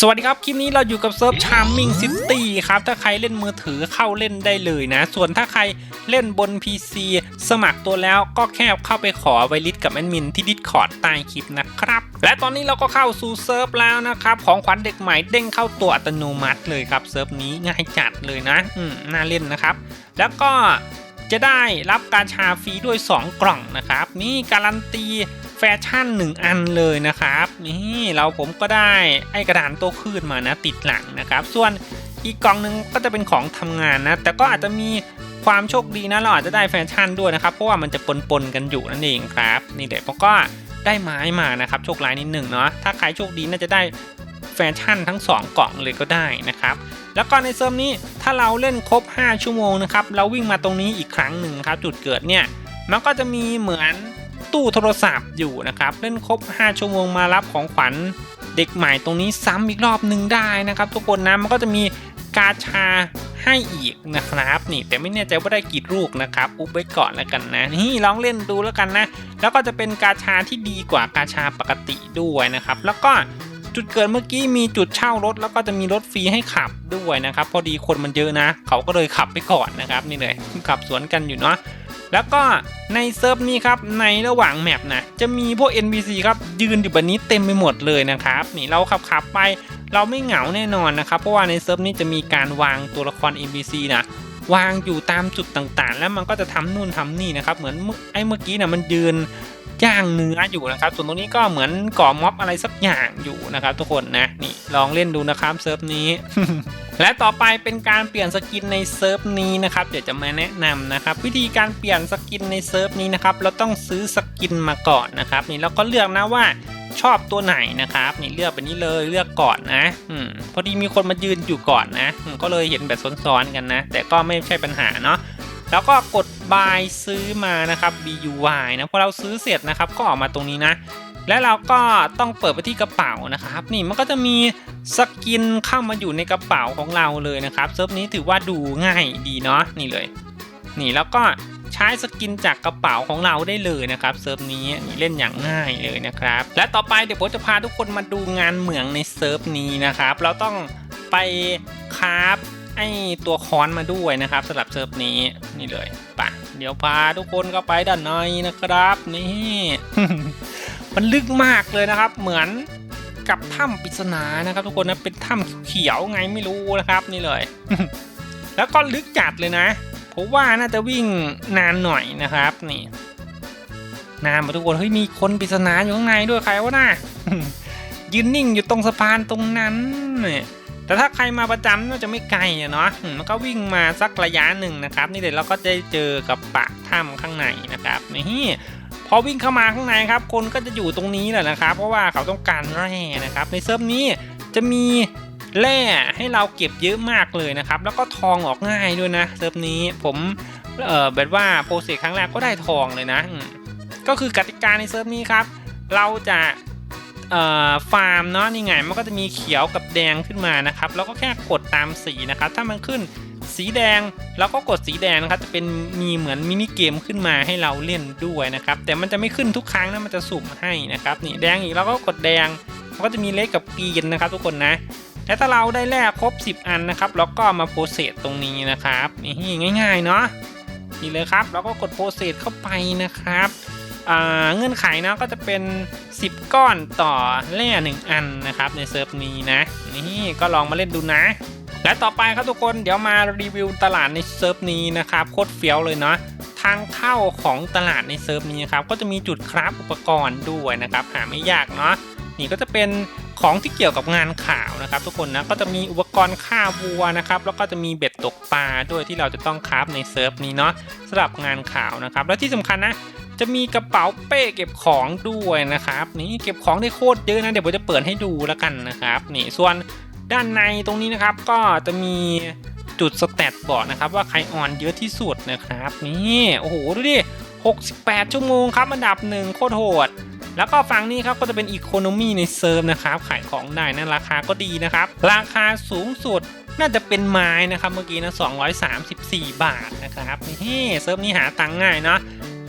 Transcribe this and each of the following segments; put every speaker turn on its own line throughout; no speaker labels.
สวัสดีครับ คลิปนี้เราอยู่กับเซิร์ฟ Charming City ครับ ถ้าใครเล่นมือถือเข้าเล่นได้เลยนะ ส่วนถ้าใครเล่นบน PC สมัครตัวแล้วก็แค่เข้าไปขอไวลิสกับแอดมินที่ Discord ใต้คลิปนะครับ และตอนนี้เราก็เข้าสู่เซิร์ฟแล้วนะครับ ของขวัญเด็กใหม่เด้งเข้าตัวอัตโนมัติเลยครับ เซิร์ฟนี้ง่ายจัดเลยนะ อืมน่าเล่นนะครับ แล้วก็จะได้รับการชาฟรีด้วย 2 กล่องนะครับ นี่การันตี แฟชั่น 1 อันเลยนะครับนี่เราผมก็ได้ไอ้กระดานโต้คลื่นมานะติดหลังนะครับ ส่วนอีกกล่องหนึ่งก็จะเป็นของทำงานนะ แต่ก็อาจจะมีความโชคดีนะเราอาจจะได้แฟชั่นด้วยนะครับ เพราะว่ามันจะปนๆกันอยู่นั่นเองครับ นี่เด็กผมก็ได้ไม้มานะครับโชคร้ายนิดหนึ่งเนาะถ้าใครโชคดีน่าจะได้แฟชั่นทั้ง 2 กล่องเลยก็ได้นะครับ แล้วก็ในเซิร์ฟนี้ถ้าเราเล่นครบ 5 ชั่วโมงนะครับ เราวิ่งมาตรงนี้อีกครั้งหนึ่งครับ จุดเกิดเนี่ย มันก็จะมีเหมือน ตู้โทรศัพท์อยู่นะครับ เล่นครบ 5 ชั่วโมงมารับของขวัญเด็กใหม่ตรงนี้ซ้ำอีกรอบหนึ่งได้นะครับ ทุกคนนะมันก็จะมีกาชาให้อีกนะครับนี่แต่ไม่แน่ใจว่าได้กี่ลูกนะครับอุบไว้ก่อนแล้วกันนะนี่ลองเล่นดูแล้วกันนะ แล้วก็จะเป็นกาชาที่ดีกว่ากาชาปกติด้วยนะครับ แล้วก็จุดเกิดเมื่อกี้มีจุดเช่ารถ แล้วก็จะมีรถฟรีให้ขับด้วยนะครับ พอดีคนมันเยอะนะ เขาก็เลยขับไปก่อนนะครับ นี่เลยขับสวนกันอยู่เนาะ แล้วก็ในเซิร์ฟนี้ครับในระหว่างแมปนะจะมีพวก NPC ครับยืนอยู่แบบนี้เต็มไปหมดเลยนะครับนี่เราขับขับไปเราไม่เหงาแน่นอนนะครับ เพราะว่าในเซิร์ฟนี้จะมีการวางตัวละคร NPC นะ วางอยู่ตามจุดต่างๆ แล้วมันก็จะทำนู่นทำนี่นะครับเหมือนเมื่อไอ้เมื่อกี้นะมันยืนย่างเนื้ออยู่นะครับ ส่วนตรงนี้ก็เหมือนก่อม็อบอะไรสักอย่างอยู่นะครับ ทุกคนนะนี่ลองเล่นดูนะครับเซิร์ฟนี้ และต่อไปเป็นการเปลี่ยนสกินในเซิร์ฟนี้นะครับเดี๋ยวจะมาแนะนำนะครับ วิธีการเปลี่ยนสกินในเซิร์ฟนี้นะครับเราต้องซื้อสกินมาก่อนนะครับนี่เราก็เลือกนะว่า ชอบตัวไหนนะครับนี่เลือกไปนี้เลยเลือกก่อนนะอืมพอดีมีคนมายืนอยู่ก่อนนะก็เลยเห็นแบบซ้อนๆกันนะ แต่ก็ไม่ใช่ปัญหาเนาะแล้วก็กด buy ซื้อมานะครับ buy นะพอเราซื้อเสร็จนะครับก็ออกมาตรงนี้นะ และเราก็ต้องเปิดไปที่กระเป๋านะครับ นี่มันก็จะมีสกินเข้ามาอยู่ในกระเป๋าของเราเลยนะครับเซิร์ฟนี้ถือว่าดูง่ายดีเนาะนี่เลย นี่แล้วก็ ใช้สกินจากกระเป๋าของเราได้เลยนะครับเซิร์ฟนี้นี่เล่นอย่างง่ายเลยนะครับ และต่อไปเดี๋ยวผมจะพาทุกคนมาดูงานเหมืองในเซิร์ฟนี้นะครับ เราต้องไปคราฟไอตัวค้อนมาด้วยนะครับสำหรับเซิร์ฟนี้นี่เลยปะเดี๋ยวพาทุกคนเข้าไปด้านในนะครับนี่มันลึกมากเลยนะครับ เหมือนกับถ้ำปริศนานะครับ ทุกคนนะเป็นถ้ำเขียวไงไม่รู้นะครับ นี่เลย แล้วก็ลึกจัดเลยนะ ผมว่าน่าจะวิ่งนานหน่อยนะครับ นี่ นานมาทุกคนเฮ้ยมีคนปริศนาอยู่ข้างในด้วยใครวะน่ะยืนนิ่งอยู่ตรงสะพานตรงนั้นเนี่ยแต่ถ้าใครมาประจำน่าจะไม่ไกลเนาะมันก็วิ่งมาสักระยะหนึ่งนะครับ นี่เดี๋ยวเราก็จะเจอกับปากถ้ำข้างในนะครับนี่พอวิ่งเข้ามาข้างในครับ คนก็จะอยู่ตรงนี้แหละนะครับ เพราะว่าเขาต้องการแร่นะครับ ในเซิร์ฟนี้จะมี แร่ให้เราเก็บเยอะมากเลยนะครับ แล้วก็ทองออกง่ายด้วยนะเซิร์ฟนี้ผมเออแบบว่าโปรเซสครั้งแรกก็ได้ทองเลยนะ ก็คือกติกาในเซิร์ฟนี้ครับ เราจะเอ่อฟาร์มเนาะนี่ไงมันก็จะมีเขียวกับแดงขึ้นมานะครับ แล้วก็แค่กดตามสีนะครับ ถ้ามันขึ้นสีแดงเราก็กดสีแดงนะครับ จะเป็นมีเหมือนมินิเกมขึ้นมาให้เราเล่นด้วยนะครับ แต่มันจะไม่ขึ้นทุกครั้งนะมันจะสุ่มให้นะครับนี่แดงอีกเราก็กดแดงมันก็จะมีเลขกับปีนนะครับ ทุกคนนะ และถ้าเราได้แลกครบ 10 อันนะครับแล้วก็มาโปรเซสตรงนี้นะครับนี่ง่ายๆเนาะนี่เลยครับเราก็กดโปรเซสเข้าไปนะครับเงื่อนไขนะก็จะเป็น 10 ก้อนต่อแร่หนึ่งอันนะครับในเซิร์ฟนี้นะนี่ก็ลองมาเล่นดูนะ และต่อไปครับทุกคนเดี๋ยวมารีวิวตลาดในเซิร์ฟนี้นะครับโคตรเฟี้ยวเลยเนาะทางเข้าของตลาดในเซิร์ฟนี้ครับก็จะมีจุดคราฟอุปกรณ์ด้วยนะครับหาไม่ยากเนาะนี่ก็จะเป็น ของที่เกี่ยวกับงานข่าวนะครับ ทุกคนนะก็จะมีอุปกรณ์ฆ่าวัวนะครับแล้วก็จะมีเบ็ดตกปลาด้วยที่เราจะต้องคราฟในเซิร์ฟนี้เนาะสำหรับงานข่าวนะครับ และที่สำคัญนะจะมีกระเป๋าเป้เก็บของด้วยนะครับ นี่เก็บของได้โคตรเยอะนะเดี๋ยวผมจะเปิดให้ดูแล้วกันนะครับนี่ส่วนด้านในตรงนี้นะครับก็จะมีจุดสแตทบอกนะครับว่าใครออนเยอะที่สุดนะครับนี่โอ้โหดูดิ68 ชั่วโมงครับอันดับหนึ่งโคตรโหด แล้วก็ฝั่งนี้ครับก็จะเป็นอีโคโนมีในเซิร์ฟนะครับขายของได้นะราคาก็ดีนะครับ ราคาสูงสุดน่าจะเป็นไม้นะครับเมื่อกี้นะ234 บาทนะครับนี่เซิร์ฟนี้หาตังค์ง่ายเนาะ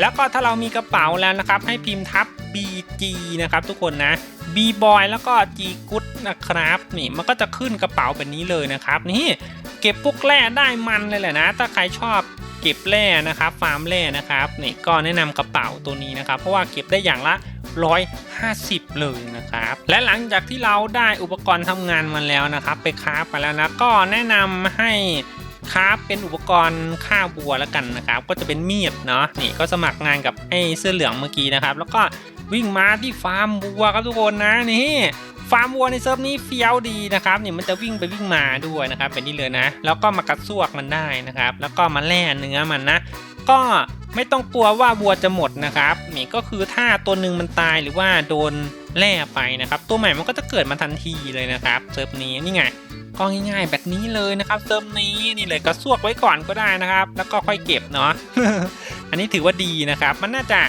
แล้วก็ถ้าเรามีกระเป๋าแล้วนะครับให้พิมพ์ทับ BG นะครับทุกคนนะ B boy แล้วก็ G good นะครับนี่มันก็จะขึ้นกระเป๋าแบบนี้เลยนะครับนี่เก็บพวกแร่ได้มันเลยแหละนะ ถ้าใครชอบเก็บแร่นะครับฟาร์มแร่นะครับนี่ก็แนะนำกระเป๋าตัวนี้นะครับ เพราะว่าเก็บได้อย่างละ 150 เลยนะครับ และหลังจากที่เราได้อุปกรณ์ทำงานมาแล้วนะครับ ไปคราฟมาแล้วนะก็แนะนำให้คราฟเป็นอุปกรณ์ฆ่าบัวแล้วกันนะครับ ก็จะเป็นมีดเนาะนี่ก็สมัครงานกับไอ้เสื้อเหลืองเมื่อกี้นะครับ แล้วก็วิ่งมาที่ฟาร์มบัวครับทุกคนนะนี่ฟาร์มวัวในเซิร์ฟนี้เฟี้ยวดีนะครับนี่มันจะวิ่งไปวิ่งมาด้วยนะครับเป็นนี่เลยนะ แล้วก็มากระซวกมันได้นะครับ แล้วก็มาแล่เนื้อมันนะ ก็ไม่ต้องกลัวว่าวัวจะหมดนะครับนี่ก็คือถ้าตัวหนึ่งมันตายหรือว่าโดนแล่ไปนะครับ ตัวใหม่มันก็จะเกิดมาทันทีเลยนะครับเซิร์ฟนี้นี่ไงก็ง่ายๆแบบนี้เลยนะครับเซิร์ฟนี้นี่เลยกระซวกไว้ก่อนก็ได้นะครับ แล้วก็ค่อยเก็บเนาะอันนี้ถือว่าดีนะครับ มันน่าจะ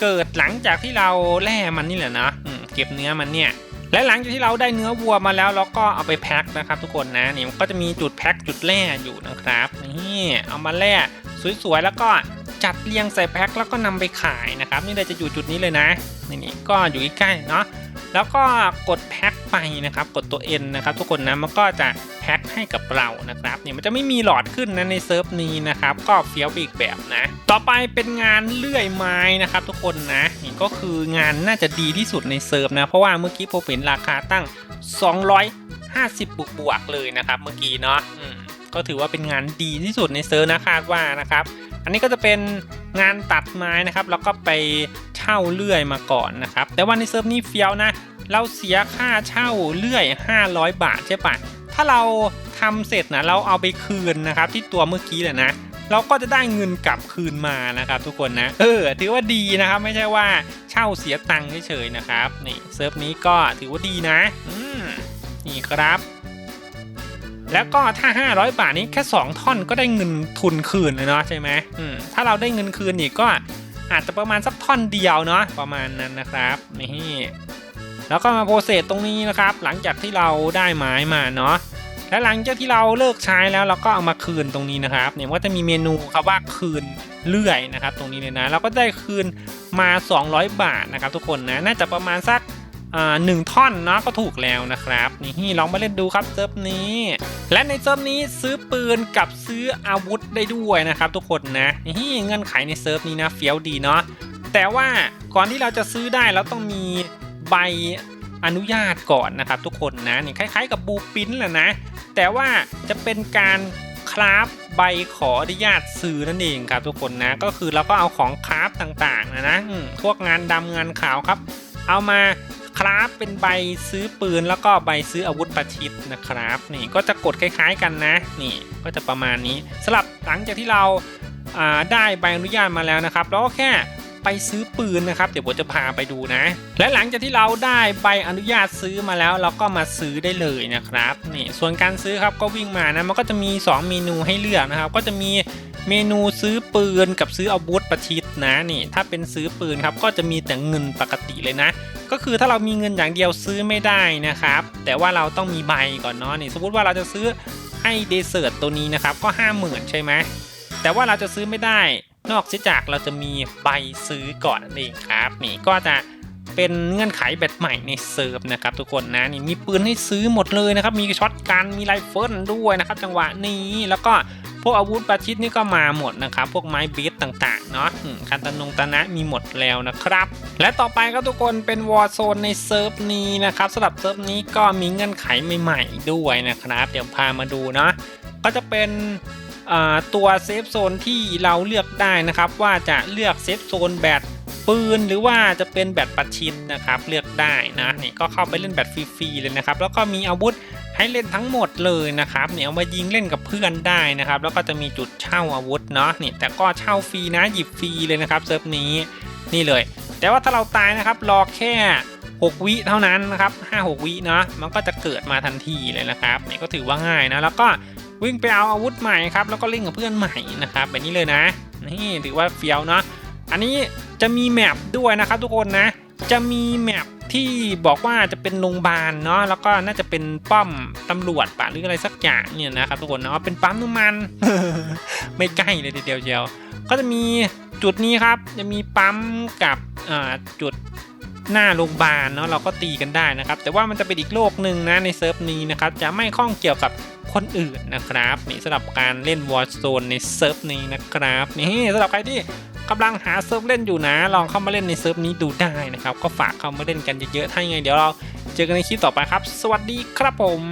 เกิดหลังจากที่เราแล่มันนี่แหละเนาะเก็บเนื้อมันเนี่ยและหลังจากที่เราได้เนื้อวัวมาแล้วเราก็เอาไปแพ็คนะครับ ทุกคนนะนี่มันก็จะมีจุดแพ็คจุดแล่อยู่นะครับนี่เอามาแล่ สวยๆ แล้วก็จัดเรียงใส่แพ็คแล้วก็นำไปขายนะครับ นี่เลยจะอยู่จุดนี้เลยนะนี่นี่ก็อยู่ใกล้ๆเนาะแล้วก็กดแพ็คไปนะครับ กดตัว N นะครับทุกคนนะมันก็จะแพ็คให้กับเรานะครับเนี่ยมันจะไม่มีหลอดขึ้นนะในเซิร์ฟนี้นะครับ ก็เฟี้ยวไปอีกแบบนะ ต่อไปเป็นงานเลื่อยไม้นะครับทุกคนนะนี่ก็คืองานน่าจะดีที่สุดในเซิร์ฟนะ เพราะว่าเมื่อกี้ผมเห็นราคาตั้ง 250 บวกบวกๆเลยนะครับ เมื่อกี้เนาะ ก็ถือว่าเป็นงานดีที่สุดในเซิร์ฟนะคาดว่านะครับ อันนี้ก็จะเป็นงานตัดไม้นะครับ แล้วก็ไปเช่าเลื่อยมาก่อนนะครับ แต่ว่าในเซิร์ฟนี้เฟี้ยวนะ เราเสียค่าเช่าเลื่อย 500 บาทใช่ปะถ้าเราทำเสร็จนะเราเอาไปคืนนะครับ ที่ตัวเมื่อกี้แหละนะเราก็จะได้เงินกลับคืนมานะครับ ทุกคนนะ เออ ถือว่าดีนะครับ ไม่ใช่ว่าเช่าเสียตังค์เฉยๆนะครับ นี่เซิร์ฟนี้ก็ถือว่าดีนะ อืมนี่ครับ แล้วก็ถ้า 500 บาทนี้แค่ 2 ท่อนก็ได้เงินทุนคืนเลยเนาะใช่ไหมอืมถ้าเราได้เงินคืนอีกก็อาจจะประมาณสักท่อนเดียวเนาะประมาณนั้นนะครับนี่แล้วก็มาโปรเซสตรงนี้นะครับ หลังจากที่เราได้ไม้มาเนาะและหลังจากที่เราเลิกใช้แล้วเราก็เอามาคืนตรงนี้นะครับ เนี่ยก็จะมีเมนูครับว่าคืนเลื่อยนะครับ ตรงนี้เลยนะ เราก็ได้คืนมา 200 บาทนะครับ ทุกคนนะน่าจะประมาณสัก หนึ่งท่อนเนาะก็ถูกแล้วนะครับ นี่ลองมาเล่นดูครับเซิร์ฟนี้ และในเซิร์ฟนี้ซื้อปืนกับซื้ออาวุธได้ด้วยนะครับ ทุกคนนะนี่เงื่อนไขในเซิร์ฟนี้นะเฟี้ยวดีเนาะแต่ว่าก่อนที่เราจะซื้อได้เราต้องมีใบอนุญาตก่อนนะครับ ทุกคนนะนี่คล้าย ๆ กับบูปินแหละนะ แต่ว่าจะเป็นการคราฟใบขออนุญาตซื้อนั่นเองครับ ทุกคนนะก็คือเราก็เอาของคราฟต่างๆนะนะพวกงานดำงานขาวครับ เอามา คราฟเป็นใบซื้อปืนแล้วก็ใบซื้ออาวุธประชิดนะครับนี่ก็จะกดคล้ายๆกันนะ นี่ก็จะประมาณนี้สลับหลังจากที่เราาได้ใบอนุญาตมาแล้วนะครับเราก็แค่ไปซื้อปืนนะครับ เดี๋ยวผมจะพาไปดูนะ และหลังจากที่เราได้ใบอนุญาตซื้อมาแล้ว เราก็มาซื้อได้เลยนะครับนี่ส่วนการซื้อครับก็วิ่งมานะมันก็จะมี 2 เมนูให้เลือกนะครับ ก็จะมี เมนูซื้อปืนกับซื้ออาวุธประชิดนะนี่ถ้าเป็นซื้อปืนครับก็จะมีแต่เงินปกติเลยนะ ก็คือถ้าเรามีเงินอย่างเดียวซื้อไม่ได้นะครับ แต่ว่าเราต้องมีใบก่อนเนาะนี่สมมติว่าเราจะซื้อไอเดเซอร์ตตัวนี้นะครับก็5 0,000ใช่ไหมแต่ว่าเราจะซื้อไม่ได้ นอกเสียจากเราจะมีใบซื้อก่อนนั่นเองครับ นี่ก็จะเป็นเงื่อนไขแบบใหม่ในเซิร์ฟนะครับทุกคนนะนี่มีปืนให้ซื้อหมดเลยนะครับ มีช็อตกันมีไรเฟิลด้วยนะครับ จังหวะนี้แล้วก็ พวกอาวุธประชิดนี่ก็มาหมดนะครับ พวกไม้เบสต่างๆเนาะคันตนงตะนะมีหมดแล้วนะครับ และต่อไปครับทุกคนเป็นวอร์โซนในเซิร์ฟนี้นะครับสำหรับเซิร์ฟนี้ก็มีเงื่อนไขใหม่ๆด้วยนะครับ เดี๋ยวพามาดูเนาะก็จะเป็นตัวเซฟโซนที่เราเลือกได้นะครับ ว่าจะเลือกเซฟโซนแบบปืนหรือว่าจะเป็นแบบประชิดนะครับเลือกได้นะนี่ก็เข้าไปเล่นแบบฟรีๆเลยนะครับ แล้วก็มีอาวุธ ให้เล่นทั้งหมดเลยนะครับเนี่ยเอามายิงเล่นกับเพื่อนได้นะครับ แล้วก็จะมีจุดเช่าอาวุธเนาะเนี่ยแต่ก็เช่าฟรีนะหยิบฟรีเลยนะครับเซิร์ฟนี้นี่เลย แต่ว่าถ้าเราตายนะครับรอแค่ 6 วิเท่านั้นนะครับ5 6 วิเนาะมันก็จะเกิดมาทันทีเลยนะครับเนี่ยก็ถือว่าง่ายนะแล้วก็วิ่งไปเอาอาวุธใหม่ครับแล้วก็เล่นกับเพื่อนใหม่นะครับแบบนี้เลยนะนี่ถือว่าเฟี้ยวเนาะอันนี้จะมีแมปด้วยนะครับทุกคนนะจะมีแมป ที่บอกว่าจะเป็นโรงพยาบาลเนาะแล้วก็น่าจะเป็นป้อมตำรวจป่ะหรืออะไรสักอย่างเนี่ยนะครับทุกคนเนาะเป็นปั๊มน้ำมัน ไม่ใกล้เลยทีเดียวเชียวก็จะมีจุดนี้ครับ จะมีปั๊มกับจุดหน้าโรงพยาบาลเนาะเราก็ตีกันได้นะครับ แต่ว่ามันจะเป็นอีกโลกหนึ่งนะในเซิร์ฟนี้นะครับ จะไม่ข้องเกี่ยวกับคนอื่นนะครับนี่สำหรับการเล่นวอร์โซนในเซิร์ฟนี้นะครับนี่สำหรับใครที่ กำลังหาเซิร์ฟเล่นอยู่นะ ลองเข้ามาเล่นในเซิร์ฟนี้ดูได้นะครับ ก็ฝากเข้ามาเล่นกันเยอะๆ ถ้ายังไงเดี๋ยวเราเจอกันในคลิปต่อไปครับ สวัสดีครับผม